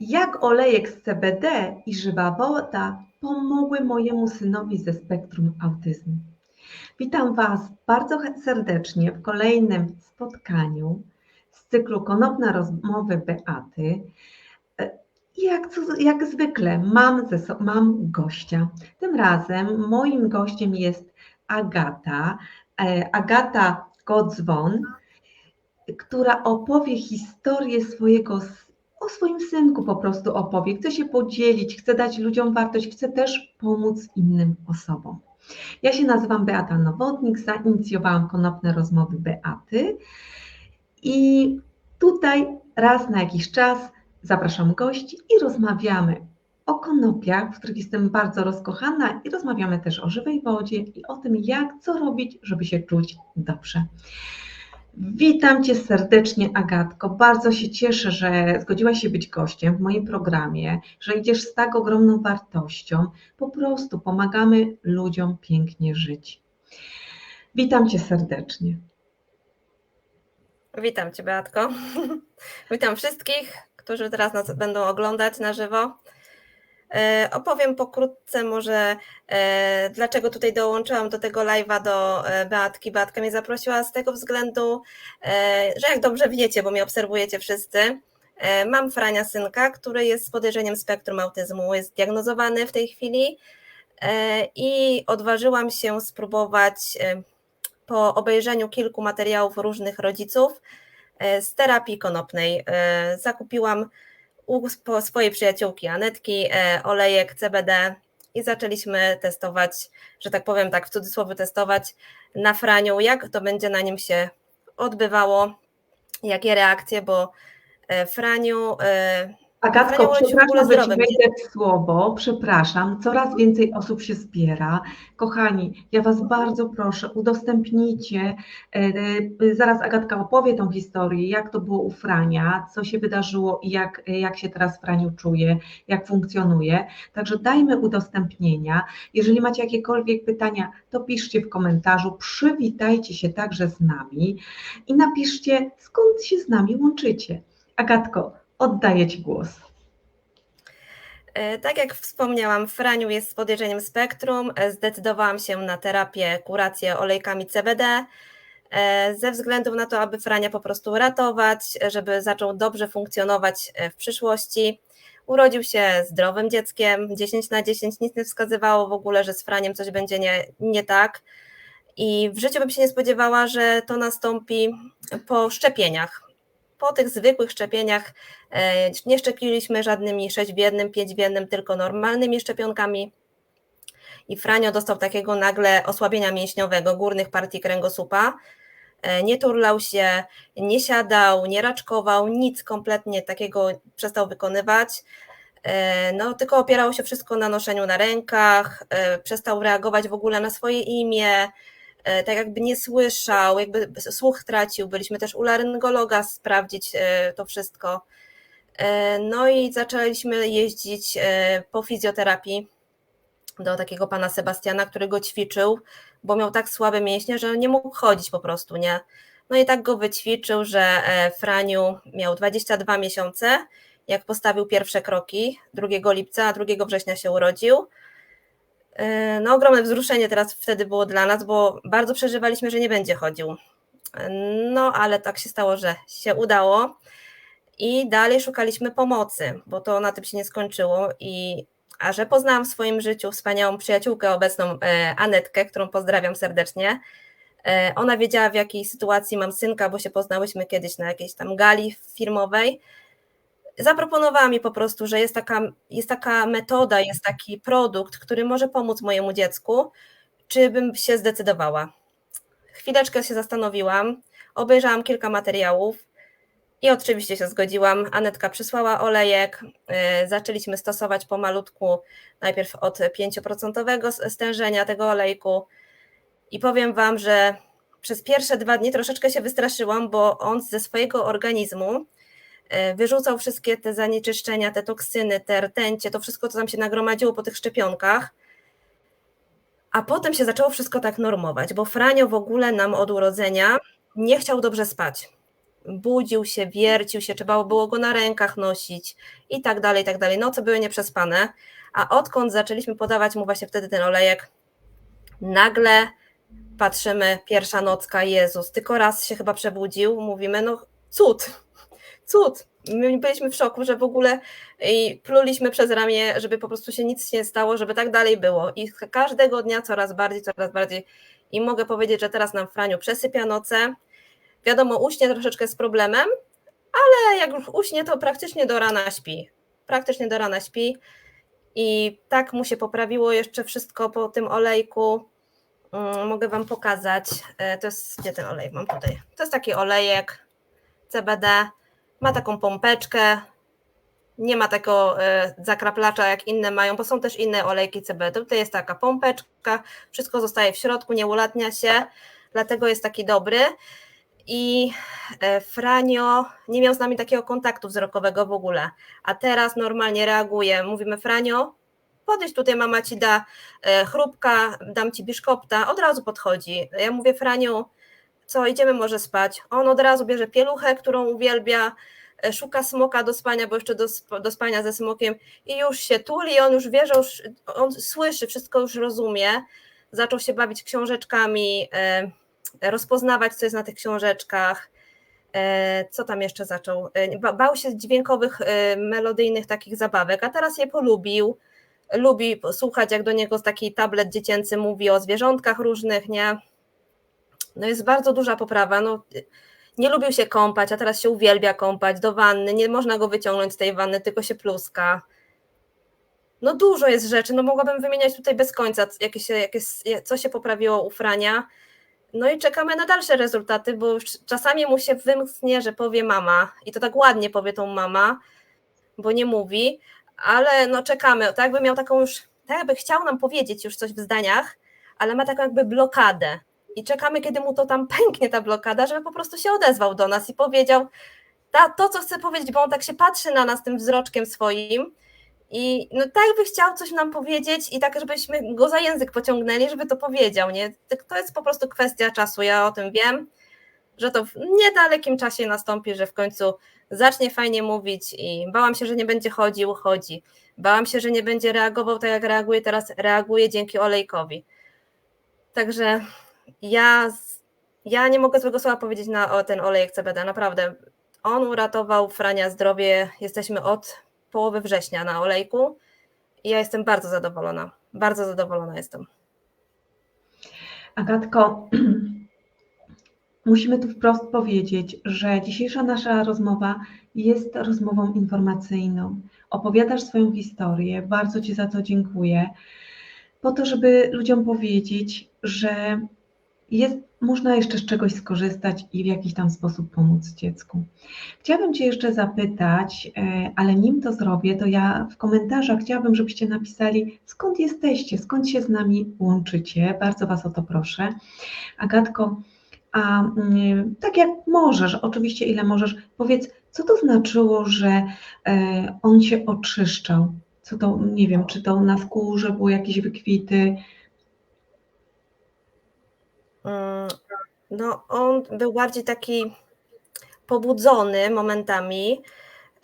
Jak olejek z CBD i żywa woda pomogły mojemu synowi ze spektrum autyzmu. Witam Was bardzo serdecznie w kolejnym spotkaniu z cyklu Konopna Rozmowy Beaty. Jak, jak zwykle mam, ze, mam gościa. Tym razem moim gościem jest Agata, e, Agata Godzwon, która opowie historię swojego, o swoim synku po prostu opowie. Chce się podzielić, chce dać ludziom wartość, chce też pomóc innym osobom. Ja się nazywam Beata Nowotnik, zainicjowałam konopne rozmowy Beaty i tutaj raz na jakiś czas zapraszam gości i rozmawiamy o konopiach, w których jestem bardzo rozkochana i rozmawiamy też o żywej wodzie i o tym, jak, co robić, żeby się czuć dobrze. Witam Cię serdecznie, Agatko. Bardzo się cieszę, że zgodziłaś się być gościem w moim programie, że idziesz z tak ogromną wartością. Po prostu pomagamy ludziom pięknie żyć. Witam Cię serdecznie. Witam Cię, Beatko. Witam wszystkich, którzy teraz nas będą oglądać na żywo. E, Opowiem pokrótce może, e, dlaczego tutaj dołączyłam do tego live'a do e, Beatki. Beatka mnie zaprosiła z tego względu, że jak dobrze wiecie, bo mnie obserwujecie wszyscy, mam Frania synka, który jest z podejrzeniem spektrum autyzmu, jest diagnozowany w tej chwili i odważyłam się spróbować po obejrzeniu kilku materiałów różnych rodziców z terapii konopnej. Zakupiłam u swojej przyjaciółki Anetki e, olejek CBD i zaczęliśmy testować, że tak powiem tak w cudzysłowie testować na Franiu, jak to będzie na nim się odbywało, jakie reakcje, bo e, Franiu e, Agatko, przepraszam, że Ci wejdę w słowo, przepraszam, coraz więcej osób się zbiera. Kochani, ja Was bardzo proszę, udostępnijcie, e, e, zaraz Agatka opowie tą historię, jak to było u Frania, co się wydarzyło i jak, e, jak się teraz Franiu czuje, jak funkcjonuje. Także dajmy udostępnienia. Jeżeli macie jakiekolwiek pytania, to piszcie w komentarzu, przywitajcie się także z nami i napiszcie, skąd się z nami łączycie. Agatko, oddaję Ci głos. E, Tak jak wspomniałam, Franiu jest z podejrzeniem spektrum. E, Zdecydowałam się na terapię, kurację olejkami CBD e, ze względu na to, aby Frania po prostu ratować, żeby zaczął dobrze funkcjonować w przyszłości. Urodził się zdrowym dzieckiem, 10 na 10, nic nie wskazywało w ogóle, że z Franiem coś będzie nie, nie tak. I w życiu bym się nie spodziewała, że to nastąpi po szczepieniach. Po tych zwykłych szczepieniach E, Nie szczepiliśmy żadnymi 6 w jednym, 5 w jednym, tylko normalnymi szczepionkami. I Franio dostał takiego nagle osłabienia mięśniowego górnych partii kręgosłupa. E, Nie turlał się, nie siadał, nie raczkował, nic kompletnie takiego przestał wykonywać. E, No, tylko opierało się wszystko na noszeniu na rękach, przestał reagować w ogóle na swoje imię, tak jakby nie słyszał, jakby słuch tracił. Byliśmy też u laryngologa sprawdzić e, to wszystko. E, No i zaczęliśmy jeździć e, po fizjoterapii do takiego pana Sebastiana, który go ćwiczył, bo miał tak słabe mięśnie, że nie mógł chodzić po prostu, nie? No i tak go wyćwiczył, że e, Franiu miał 22 miesiące, jak postawił pierwsze kroki 2 lipca, a 2 września się urodził. E, No ogromne wzruszenie teraz wtedy było dla nas, bo bardzo przeżywaliśmy, że nie będzie chodził. E, No ale tak się stało, że się udało. I dalej szukaliśmy pomocy, bo to na tym się nie skończyło. I, a że poznałam w swoim życiu wspaniałą przyjaciółkę obecną, e, Anetkę, którą pozdrawiam serdecznie. Ona wiedziała, w jakiej sytuacji mam synka, bo się poznałyśmy kiedyś na jakiejś tam gali firmowej. Zaproponowała mi po prostu, że jest taka, jest taka metoda, jest taki produkt, który może pomóc mojemu dziecku, czy bym się zdecydowała. Chwileczkę się zastanowiłam, obejrzałam kilka materiałów, i oczywiście się zgodziłam. Anetka przysłała olejek. y, Zaczęliśmy stosować pomalutku, najpierw od 5% stężenia tego olejku. I powiem Wam, że przez pierwsze dwa dni troszeczkę się wystraszyłam, bo on ze swojego organizmu wyrzucał wszystkie te zanieczyszczenia, te toksyny, te rtęcie, to wszystko, co tam się nagromadziło po tych szczepionkach. A potem się zaczęło wszystko tak normować, bo Franio w ogóle nam od urodzenia nie chciał dobrze spać budził się, wiercił się, trzeba było go na rękach nosić i tak dalej, i tak dalej. Noce były nieprzespane, a odkąd zaczęliśmy podawać mu właśnie wtedy ten olejek, nagle patrzymy, pierwsza nocka, Jezus, tylko raz się chyba przebudził, mówimy, no cud, cud. My byliśmy w szoku, że w ogóle i pluliśmy przez ramię, żeby po prostu się nic nie stało, żeby tak dalej było. I każdego dnia coraz bardziej, coraz bardziej. I mogę powiedzieć, że teraz nam Franiu przesypia noce. Wiadomo, uśnie troszeczkę z problemem, ale jak już uśnie, to praktycznie do rana śpi. Praktycznie do rana śpi. I tak mu się poprawiło jeszcze wszystko po tym olejku. Mm, Mogę Wam pokazać. E, To jest, gdzie ten olej mam tutaj? To jest taki olejek CBD. Ma taką pompeczkę. Nie ma takiego e, zakraplacza jak inne mają, bo są też inne olejki CBD. Tutaj jest taka pompeczka, wszystko zostaje w środku, nie ulatnia się, dlatego jest taki dobry. I e, Franio nie miał z nami takiego kontaktu wzrokowego w ogóle, a teraz normalnie reaguje. Mówimy, Franio, podejdź tutaj, mama ci da e, chrupka, dam ci biszkopta, od razu podchodzi. Ja mówię, Franiu, co, idziemy może spać. On od razu bierze pieluchę, którą uwielbia, e, szuka smoka do spania, bo jeszcze do, do spania ze smokiem i już się tuli, on już wie, że już, on słyszy, wszystko już rozumie. Zaczął się bawić książeczkami, e, rozpoznawać, co jest na tych książeczkach. E, Co tam jeszcze zaczął? Ba- Bał się dźwiękowych, melodyjnych takich zabawek, a teraz je polubił. Lubi słuchać, jak do niego taki tablet dziecięcy mówi o zwierzątkach różnych, nie? No jest bardzo duża poprawa. No, nie lubił się kąpać, a teraz się uwielbia kąpać do wanny. Nie można go wyciągnąć z tej wanny, tylko się pluska. No dużo jest rzeczy, no mogłabym wymieniać tutaj bez końca, jakie się, jakie, co się poprawiło u Frania. No i czekamy na dalsze rezultaty, bo czasami mu się wymknie, że powie mama i to tak ładnie powie tą mama, bo nie mówi, ale no czekamy, tak jakby miał taką już, tak jakby chciał nam powiedzieć już coś w zdaniach, ale ma taką jakby blokadę i czekamy, kiedy mu to tam pęknie ta blokada, żeby po prostu się odezwał do nas i powiedział ta, to, co chce powiedzieć, bo on tak się patrzy na nas tym wzroczkiem swoim i no tak by chciał coś nam powiedzieć i tak, żebyśmy go za język pociągnęli, żeby to powiedział, nie? To jest po prostu kwestia czasu, ja o tym wiem, że to w niedalekim czasie nastąpi, że w końcu zacznie fajnie mówić i bałam się, że nie będzie chodził, chodzi. Bałam się, że nie będzie reagował tak, jak reaguje teraz, reaguje dzięki olejkowi. Także ja, ja nie mogę złego słowa powiedzieć na ten olejek CBD, naprawdę. On uratował Frania zdrowie, jesteśmy od połowy września na olejku i ja jestem bardzo zadowolona, bardzo zadowolona jestem. Agatko, musimy tu wprost powiedzieć, że dzisiejsza nasza rozmowa jest rozmową informacyjną. Opowiadasz swoją historię, bardzo Ci za to dziękuję, po to, żeby ludziom powiedzieć, że jest, można jeszcze z czegoś skorzystać i w jakiś tam sposób pomóc dziecku. Chciałabym Cię jeszcze zapytać, e, ale nim to zrobię, to ja w komentarzach chciałabym, żebyście napisali, skąd jesteście, skąd się z nami łączycie. Bardzo Was o to proszę. Agatko, a mm, tak jak możesz, oczywiście ile możesz, powiedz, co to znaczyło, że e, on się oczyszczał? Co to, nie wiem, czy to na skórze były jakieś wykwity? Mm, No, on był bardziej taki pobudzony momentami.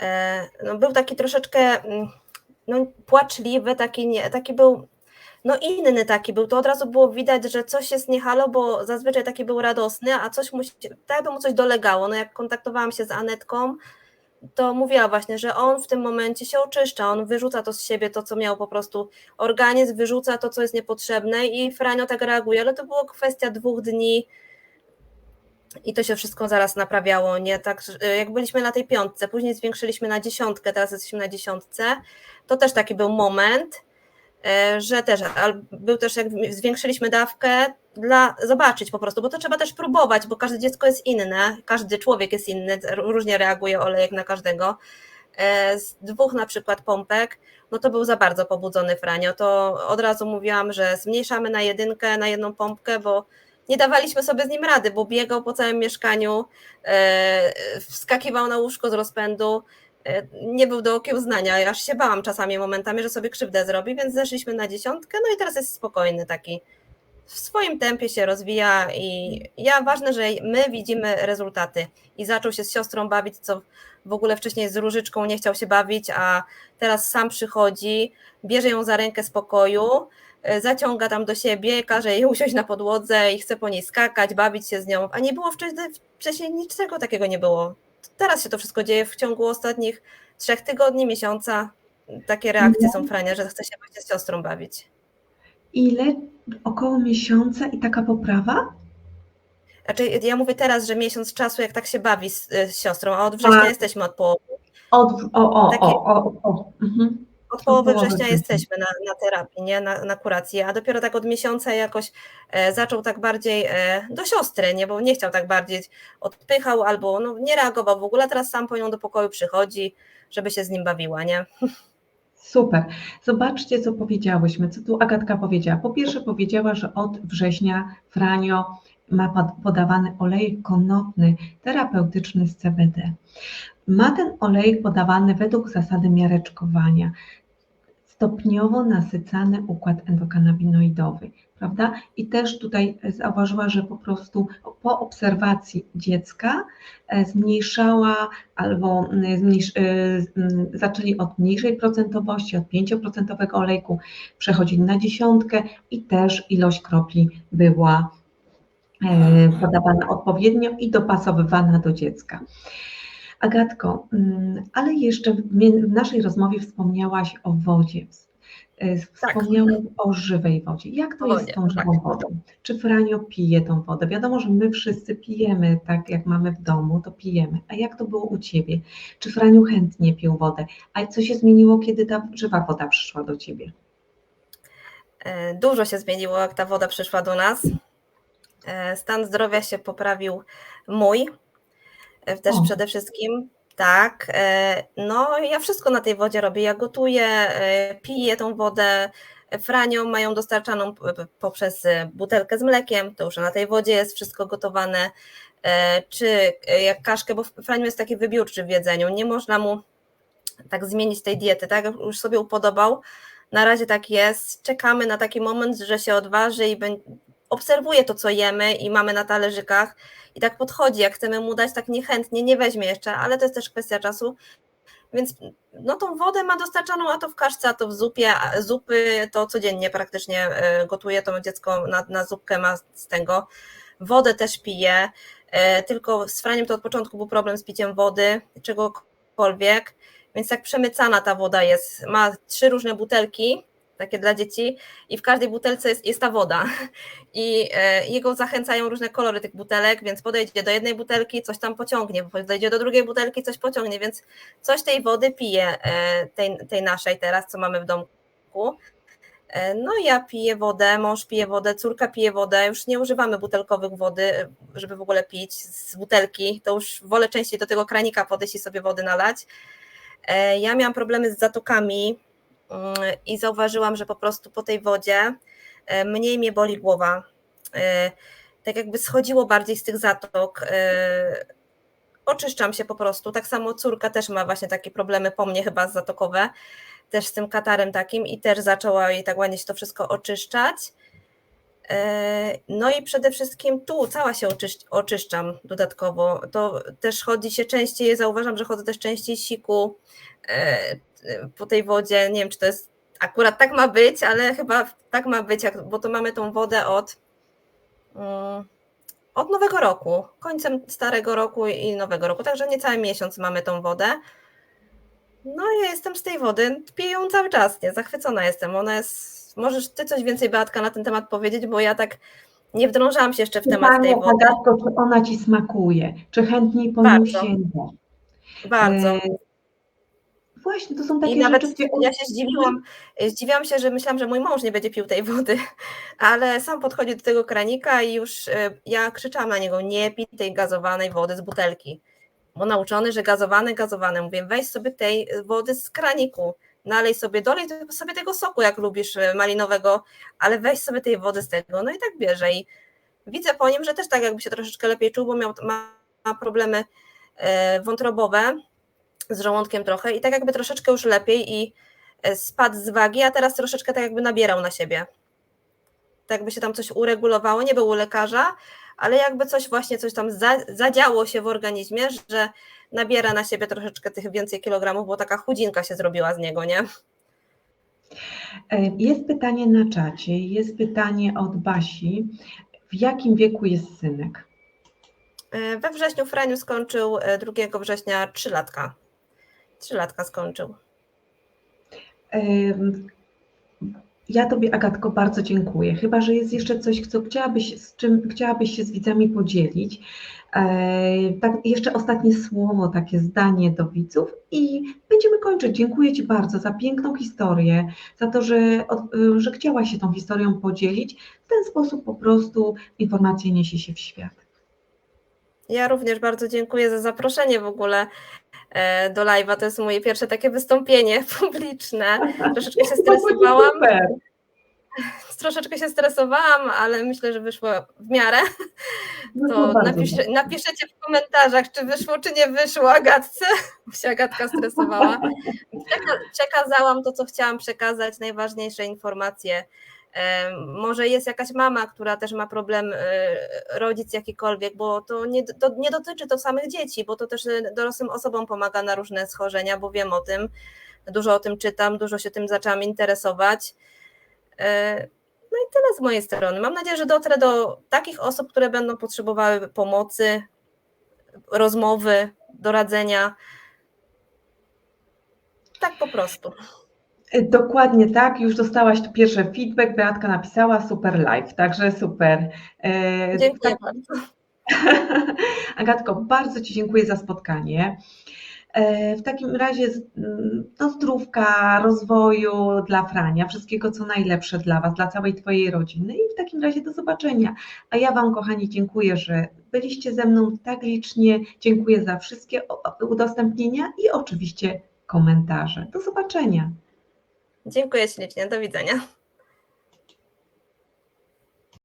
E, No, był taki troszeczkę mm, no, płaczliwy, taki, nie, taki był no inny taki był. To od razu było widać, że coś jest nie halo, bo zazwyczaj taki był radosny, a coś mu, tak jakby mu coś dolegało. No jak kontaktowałam się z Anetką, to mówiła właśnie, że on w tym momencie się oczyszcza, on wyrzuca to z siebie, to co miał po prostu organizm, wyrzuca to, co jest niepotrzebne i Franio tak reaguje, ale to było kwestia dwóch dni i to się wszystko zaraz naprawiało, nie? Tak, że jak byliśmy na tej piątce, później zwiększyliśmy na dziesiątkę, teraz jesteśmy na dziesiątce, to też taki był moment, że też, był też jak zwiększyliśmy dawkę dla zobaczyć po prostu, bo to trzeba też próbować, bo każde dziecko jest inne, każdy człowiek jest inny, różnie reaguje olejek na każdego. E, Z dwóch na przykład pompek, no to był za bardzo pobudzony Franio, to od razu mówiłam, że zmniejszamy na jedynkę, na jedną pompkę, bo nie dawaliśmy sobie z nim rady, bo biegał po całym mieszkaniu, e, wskakiwał na łóżko z rozpędu, e, nie był do okiełznania, ja aż się bałam czasami momentami, że sobie krzywdę zrobi, więc zeszliśmy na dziesiątkę, no i teraz jest spokojny taki, w swoim tempie się rozwija i ja ważne, że my widzimy rezultaty. I zaczął się z siostrą bawić, co w ogóle wcześniej z różyczką nie chciał się bawić, a teraz sam przychodzi, bierze ją za rękę z pokoju, y, zaciąga tam do siebie, każe jej usiąść na podłodze i chce po niej skakać, bawić się z nią, a nie było wcześniej, wcześniej niczego takiego nie było. Teraz się to wszystko dzieje w ciągu ostatnich trzech tygodni, miesiąca. Takie reakcje są Frania, że chce się właśnie z siostrą bawić. Ile? Około miesiąca i taka poprawa? Znaczy, ja mówię teraz, że miesiąc czasu, jak tak się bawi z, z siostrą, a od września Tak. jesteśmy od połowy. Od, o, o, Takie- o, o, o. Mhm. Od połowy września jesteśmy na, na terapii, nie? Na, na kuracji, a dopiero tak od miesiąca jakoś e, zaczął tak bardziej e, do siostry, nie? Bo nie chciał tak bardziej, odpychał albo no, nie reagował w ogóle, teraz sam po nią do pokoju przychodzi, żeby się z nim bawiła, nie? Super. Zobaczcie, co powiedziałyśmy, co tu Agatka powiedziała. Po pierwsze powiedziała, że od września Franio ma pod- podawany olejek konopny terapeutyczny z CBD. Ma ten olejek podawany według zasady miareczkowania. Stopniowo nasycany układ endokanabinoidowy, prawda? I też tutaj zauważyła, że po prostu po obserwacji dziecka e, zmniejszała albo zmniejsz, e, zaczęli od mniejszej procentowości, od 5% olejku, przechodzili na dziesiątkę i też ilość kropli była e, podawana odpowiednio i dopasowywana do dziecka. Agatko, mm, ale jeszcze w naszej rozmowie wspomniałaś o wodzie. E, Wspomniałaś o żywej wodzie. Jak to O jest z tą żywą wodą? Czy Franio pije tą wodę? Wiadomo, że my wszyscy pijemy tak, jak mamy w domu, to pijemy. A jak to było u Ciebie? Czy Franiu chętnie pił wodę? A co się zmieniło, kiedy ta żywa woda przyszła do Ciebie? E, Dużo się zmieniło, jak ta woda przyszła do nas. E, Stan zdrowia się poprawił mój, też O. przede wszystkim. Tak, e, no ja wszystko na tej wodzie robię. Ja gotuję, e, piję tą wodę. Franią mają dostarczaną poprzez e, butelkę z mlekiem, to już na tej wodzie jest wszystko gotowane. E, Czy e, jak kaszkę, bo Franiu jest taki wybiórczy w jedzeniu, nie można mu tak zmienić tej diety, tak już sobie upodobał. Na razie tak jest. Czekamy na taki moment, że się odważy i obserwuje to, co jemy i mamy na talerzykach i tak podchodzi, jak chcemy mu dać, tak niechętnie, nie weźmie jeszcze, ale to jest też kwestia czasu. Więc no tą wodę ma dostarczaną, a to w kaszce, a to w zupie, a zupy to codziennie praktycznie e, gotuje, to dziecko na, na zupkę ma z tego. Wodę też pije, e, tylko z Franiem to od początku był problem z piciem wody, czegokolwiek, więc tak przemycana ta woda jest. Ma trzy różne butelki, takie dla dzieci, i w każdej butelce jest, jest ta woda. I e, jego zachęcają różne kolory tych butelek, więc podejdzie do jednej butelki, coś tam pociągnie, podejdzie do drugiej butelki, coś pociągnie, więc coś tej wody pije, e, tej, tej naszej teraz, co mamy w domku. E, No ja piję wodę, mąż pije wodę, córka pije wodę, już nie używamy butelkowych wody, żeby w ogóle pić z butelki, to już wolę częściej do tego kranika podejść i sobie wody nalać. Ja miałam problemy z zatokami i zauważyłam, że po prostu po tej wodzie e, mniej mnie boli głowa. E, Tak jakby schodziło bardziej z tych zatok. e, Oczyszczam się po prostu. Tak samo córka też ma właśnie takie problemy po mnie chyba zatokowe, też z tym katarem takim i też zaczęła jej tak ładnie się to wszystko oczyszczać. No i przede wszystkim tu cała się oczysz- oczyszczam dodatkowo. To też chodzi się częściej, zauważam, że chodzę też częściej siku po tej wodzie. Nie wiem, czy to jest akurat tak ma być, ale chyba tak ma być, bo to mamy tą wodę od, mm, od nowego roku, końcem starego roku i nowego roku, także niecały miesiąc mamy tą wodę. No i ja jestem z tej wody, piję ją cały czas, nie, zachwycona jestem. Ona jest, możesz ty coś więcej Beatka na ten temat powiedzieć, bo ja tak nie wdrążałam się jeszcze w temat tej wody. Agatko, czy ona Ci smakuje? Czy chętniej po nią Bardzo. Bardzo. Właśnie, to są takie I nawet rzeczy, ja się zdziwiłam, zdziwiłam się, że myślałam, że mój mąż nie będzie pił tej wody, ale sam podchodzi do tego kranika i już e, ja krzyczałam na niego, nie pij tej gazowanej wody z butelki, bo nauczony, że gazowane, gazowane. Mówię, weź sobie tej wody z kraniku, nalej sobie, dolej sobie tego soku, jak lubisz e, malinowego, ale weź sobie tej wody z tego. No i tak bierze i widzę po nim, że też tak jakby się troszeczkę lepiej czuł, bo miał, ma, ma problemy e, wątrobowe, z żołądkiem trochę i tak jakby troszeczkę już lepiej i e, spadł z wagi, a teraz troszeczkę tak jakby nabierał na siebie. tak jakby się tam coś uregulowało, nie był u lekarza, ale jakby coś właśnie, coś tam za, zadziało się w organizmie, że nabiera na siebie troszeczkę tych więcej kilogramów, bo taka chudzinka się zrobiła z niego, nie? E, Jest pytanie na czacie, jest pytanie od Basi. W jakim wieku jest synek? E, We wrześniu Franiu skończył e, 2 września 3 latka. 3 latka skończył. Ja Tobie, Agatko, bardzo dziękuję. Chyba, że jest jeszcze coś, co chciałabyś, z czym chciałabyś się z widzami podzielić. E, Tak, jeszcze ostatnie słowo, takie zdanie do widzów i będziemy kończyć. Dziękuję Ci bardzo za piękną historię, za to, że, y, że chciałaś się tą historią podzielić. W ten sposób po prostu informacja niesie się w świat. Ja również bardzo dziękuję za zaproszenie w ogóle e, do live'a. To jest moje pierwsze takie wystąpienie publiczne. Troszeczkę się stresowałam. Troszeczkę się stresowałam, ale myślę, że wyszło w miarę. No To napisz, napiszecie w komentarzach, czy wyszło, czy nie wyszło Agatce, bo się Agatka stresowała. Przeka- Przekazałam to, co chciałam przekazać, najważniejsze informacje. Em, Może jest jakaś mama, która też ma problem, e, rodzic jakikolwiek, bo to nie, to nie dotyczy to samych dzieci, bo to też e, dorosłym osobom pomaga na różne schorzenia, bo wiem o tym, dużo o tym czytam, dużo się tym zaczęłam interesować. E, No i tyle z mojej strony. Mam nadzieję, że dotrę do takich osób, które będą potrzebowały pomocy, rozmowy, doradzenia. Tak po prostu. Dokładnie tak, już dostałaś tu pierwszy feedback, Beatka napisała super live, także super. E, Dziękuję tak, bardzo. Agatko, bardzo Ci dziękuję za spotkanie. E, W takim razie mm, no, zdrówka, rozwoju dla Frania, wszystkiego co najlepsze dla Was, dla całej Twojej rodziny i w takim razie do zobaczenia. A ja Wam, kochani, dziękuję, że byliście ze mną tak licznie. Dziękuję za wszystkie udostępnienia i oczywiście komentarze. Do zobaczenia. Dziękuję ślicznie. Do widzenia.